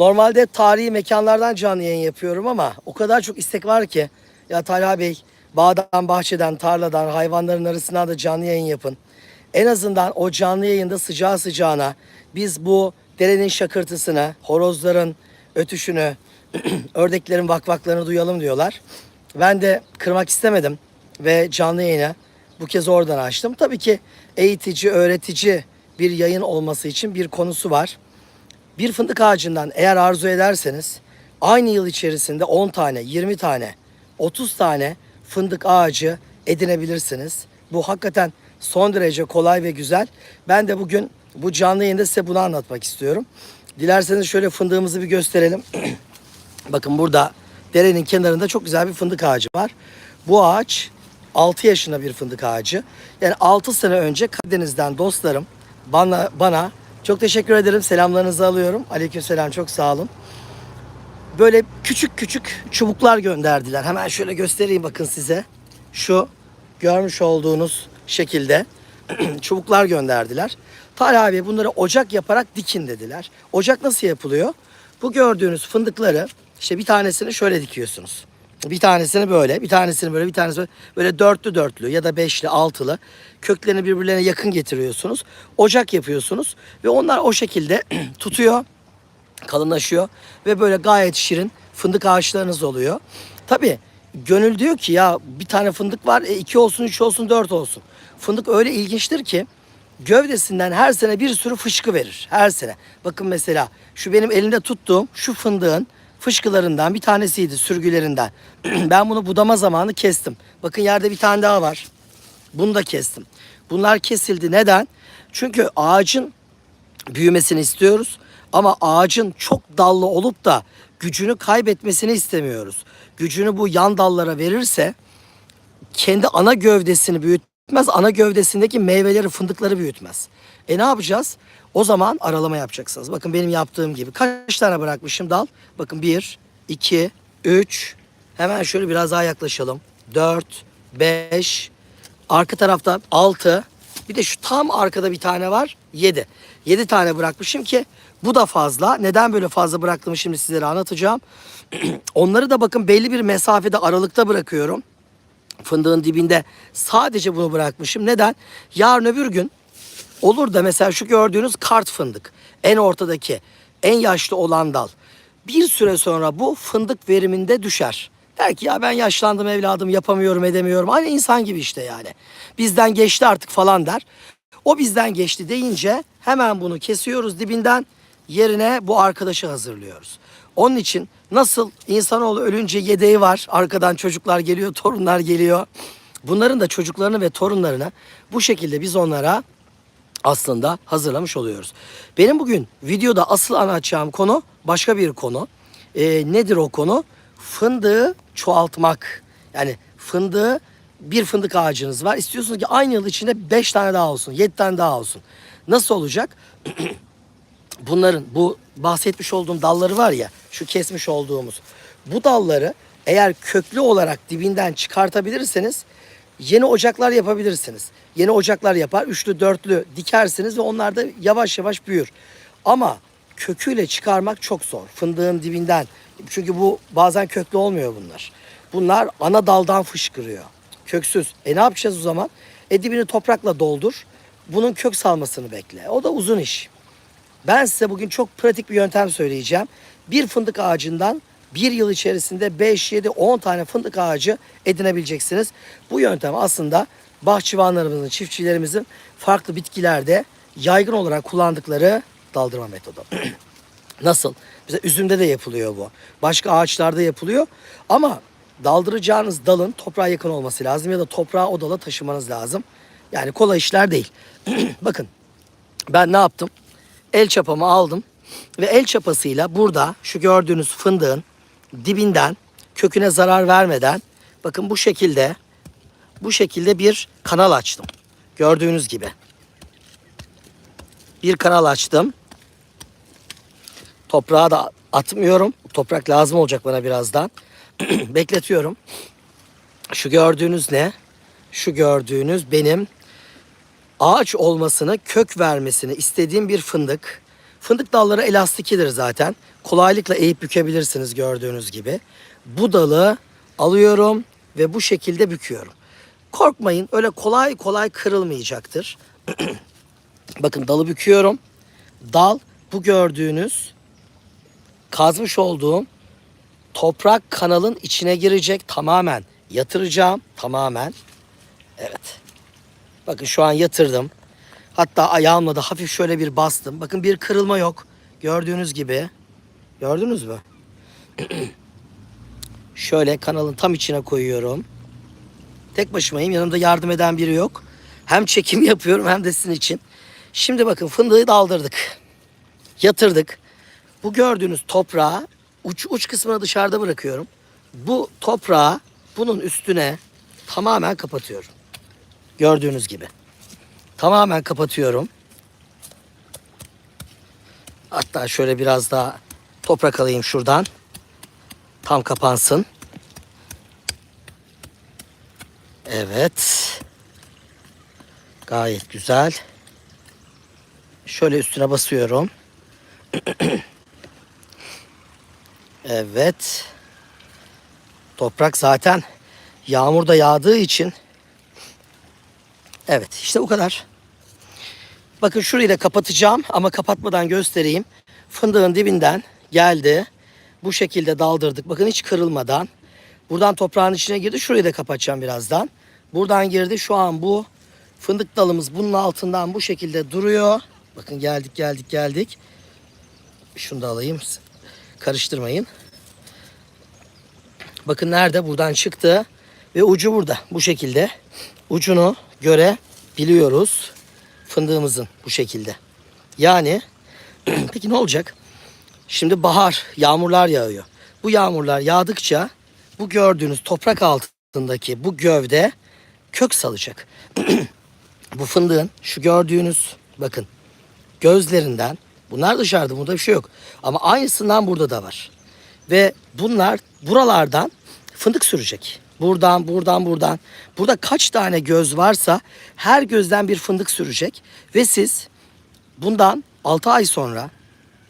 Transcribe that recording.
Normalde tarihi mekanlardan canlı yayın yapıyorum ama o kadar çok istek var ki ya Talha Bey bağdan, bahçeden, tarladan, hayvanların arasından da canlı yayın yapın. En azından o canlı yayında sıcağı sıcağına biz bu derenin şakırtısını, horozların ötüşünü, ördeklerin vakvaklarını duyalım diyorlar. Ben de kırmak istemedim ve canlı yayını bu kez oradan açtım. Tabii ki eğitici, öğretici bir yayın olması için bir konusu var. Bir fındık ağacından eğer arzu ederseniz aynı yıl içerisinde 10 tane, 20 tane, 30 tane fındık ağacı edinebilirsiniz. Bu hakikaten son derece kolay ve güzel. Ben de bugün bu canlı yayında size bunu anlatmak istiyorum. Dilerseniz şöyle fındığımızı bir gösterelim. Bakın burada derenin kenarında çok güzel bir fındık ağacı var. Bu ağaç 6 yaşında bir fındık ağacı. Yani 6 sene önce Karadeniz'den dostlarım bana bana çok teşekkür ederim. Selamlarınızı alıyorum. Aleykümselam çok sağ olun. Böyle küçük küçük çubuklar gönderdiler. Hemen şöyle göstereyim bakın size. Şu görmüş olduğunuz şekilde çubuklar gönderdiler. Talha abi bunları ocak yaparak dikin dediler. Ocak nasıl yapılıyor? Bu gördüğünüz fındıkları işte bir tanesini şöyle dikiyorsunuz. Bir tanesini böyle, bir tanesini böyle, bir tanesini böyle, böyle dörtlü dörtlü ya da beşli, altılı köklerini birbirlerine yakın getiriyorsunuz. Ocak yapıyorsunuz ve onlar o şekilde tutuyor kalınlaşıyor ve böyle gayet şirin fındık ağaçlarınız oluyor. Tabii gönül diyor ki ya bir tane fındık var e, iki olsun üç olsun dört olsun. Fındık öyle ilginçtir ki gövdesinden her sene bir sürü fışkı verir. Her sene. Bakın mesela şu benim elimde tuttuğum şu fındığın fışkılarından bir tanesiydi sürgülerinden. ben bunu budama zamanı kestim. Bakın yerde bir tane daha var. Bunu da kestim. Bunlar kesildi. Neden? Çünkü ağacın büyümesini istiyoruz. Ama ağacın çok dallı olup da gücünü kaybetmesini istemiyoruz. Gücünü bu yan dallara verirse kendi ana gövdesini büyütmez, ana gövdesindeki meyveleri, fındıkları büyütmez. E ne yapacağız? O zaman aralama yapacaksınız. Bakın benim yaptığım gibi. Kaç tane bırakmışım dal? Bakın bir, iki, üç. Hemen şöyle biraz daha yaklaşalım. Dört, beş. Arka tarafta altı. Bir de şu tam arkada bir tane var. Yedi. Yedi tane bırakmışım ki bu da fazla. Neden böyle fazla bıraktığımı şimdi sizlere anlatacağım. Onları da bakın belli bir mesafede aralıkta bırakıyorum fındığın dibinde sadece bunu bırakmışım. Neden? Yarın öbür gün olur da mesela şu gördüğünüz kart fındık. En ortadaki en yaşlı olan dal. Bir süre sonra bu fındık veriminde düşer. Der ki ya ben yaşlandım evladım yapamıyorum edemiyorum. Aynı insan gibi işte yani. Bizden geçti artık falan der. O bizden geçti deyince hemen bunu kesiyoruz dibinden yerine bu arkadaşı hazırlıyoruz. Onun için nasıl insanoğlu ölünce yedeği var. Arkadan çocuklar geliyor, torunlar geliyor. Bunların da çocuklarını ve torunlarını bu şekilde biz onlara aslında hazırlamış oluyoruz. Benim bugün videoda asıl anlatacağım konu başka bir konu. Ee, nedir o konu? Fındığı çoğaltmak. Yani fındığı bir fındık ağacınız var. İstiyorsunuz ki aynı yıl içinde 5 tane daha olsun, 7 tane daha olsun. Nasıl olacak? bunların bu bahsetmiş olduğum dalları var ya şu kesmiş olduğumuz bu dalları eğer köklü olarak dibinden çıkartabilirseniz yeni ocaklar yapabilirsiniz. Yeni ocaklar yapar üçlü dörtlü dikersiniz ve onlar da yavaş yavaş büyür. Ama köküyle çıkarmak çok zor. Fındığın dibinden. Çünkü bu bazen köklü olmuyor bunlar. Bunlar ana daldan fışkırıyor. Köksüz. E ne yapacağız o zaman? E dibini toprakla doldur. Bunun kök salmasını bekle. O da uzun iş. Ben size bugün çok pratik bir yöntem söyleyeceğim. Bir fındık ağacından bir yıl içerisinde 5, 7, 10 tane fındık ağacı edinebileceksiniz. Bu yöntem aslında bahçıvanlarımızın, çiftçilerimizin farklı bitkilerde yaygın olarak kullandıkları daldırma metodu. Nasıl? Bize üzümde de yapılıyor bu. Başka ağaçlarda yapılıyor. Ama daldıracağınız dalın toprağa yakın olması lazım ya da toprağı o dala taşımanız lazım. Yani kolay işler değil. Bakın ben ne yaptım? El çapamı aldım ve el çapasıyla burada şu gördüğünüz fındığın dibinden köküne zarar vermeden bakın bu şekilde bu şekilde bir kanal açtım. Gördüğünüz gibi. Bir kanal açtım. Toprağa da atmıyorum. Toprak lazım olacak bana birazdan. Bekletiyorum. Şu gördüğünüz ne? Şu gördüğünüz benim ağaç olmasını, kök vermesini istediğim bir fındık. Fındık dalları elastikidir zaten. Kolaylıkla eğip bükebilirsiniz gördüğünüz gibi. Bu dalı alıyorum ve bu şekilde büküyorum. Korkmayın öyle kolay kolay kırılmayacaktır. Bakın dalı büküyorum. Dal bu gördüğünüz kazmış olduğum toprak kanalın içine girecek tamamen. Yatıracağım tamamen. Evet. Bakın şu an yatırdım. Hatta ayağımla da hafif şöyle bir bastım. Bakın bir kırılma yok. Gördüğünüz gibi. Gördünüz mü? şöyle kanalın tam içine koyuyorum. Tek başımayım. Yanımda yardım eden biri yok. Hem çekim yapıyorum hem de sizin için. Şimdi bakın fındığı daldırdık. Yatırdık. Bu gördüğünüz toprağı uç uç kısmını dışarıda bırakıyorum. Bu toprağı bunun üstüne tamamen kapatıyorum. Gördüğünüz gibi. Tamamen kapatıyorum. Hatta şöyle biraz daha toprak alayım şuradan. Tam kapansın. Evet. Gayet güzel. Şöyle üstüne basıyorum. evet. Toprak zaten yağmurda yağdığı için Evet işte bu kadar. Bakın şurayı da kapatacağım ama kapatmadan göstereyim. Fındığın dibinden geldi. Bu şekilde daldırdık. Bakın hiç kırılmadan. Buradan toprağın içine girdi. Şurayı da kapatacağım birazdan. Buradan girdi. Şu an bu fındık dalımız bunun altından bu şekilde duruyor. Bakın geldik geldik geldik. Şunu da alayım. Karıştırmayın. Bakın nerede? Buradan çıktı. Ve ucu burada. Bu şekilde. Ucunu görebiliyoruz. Fındığımızın bu şekilde. Yani peki ne olacak? Şimdi bahar, yağmurlar yağıyor. Bu yağmurlar yağdıkça bu gördüğünüz toprak altındaki bu gövde kök salacak. bu fındığın şu gördüğünüz bakın gözlerinden bunlar dışarıda burada bir şey yok. Ama aynısından burada da var. Ve bunlar buralardan fındık sürecek. Buradan, buradan, buradan. Burada kaç tane göz varsa her gözden bir fındık sürecek. Ve siz bundan 6 ay sonra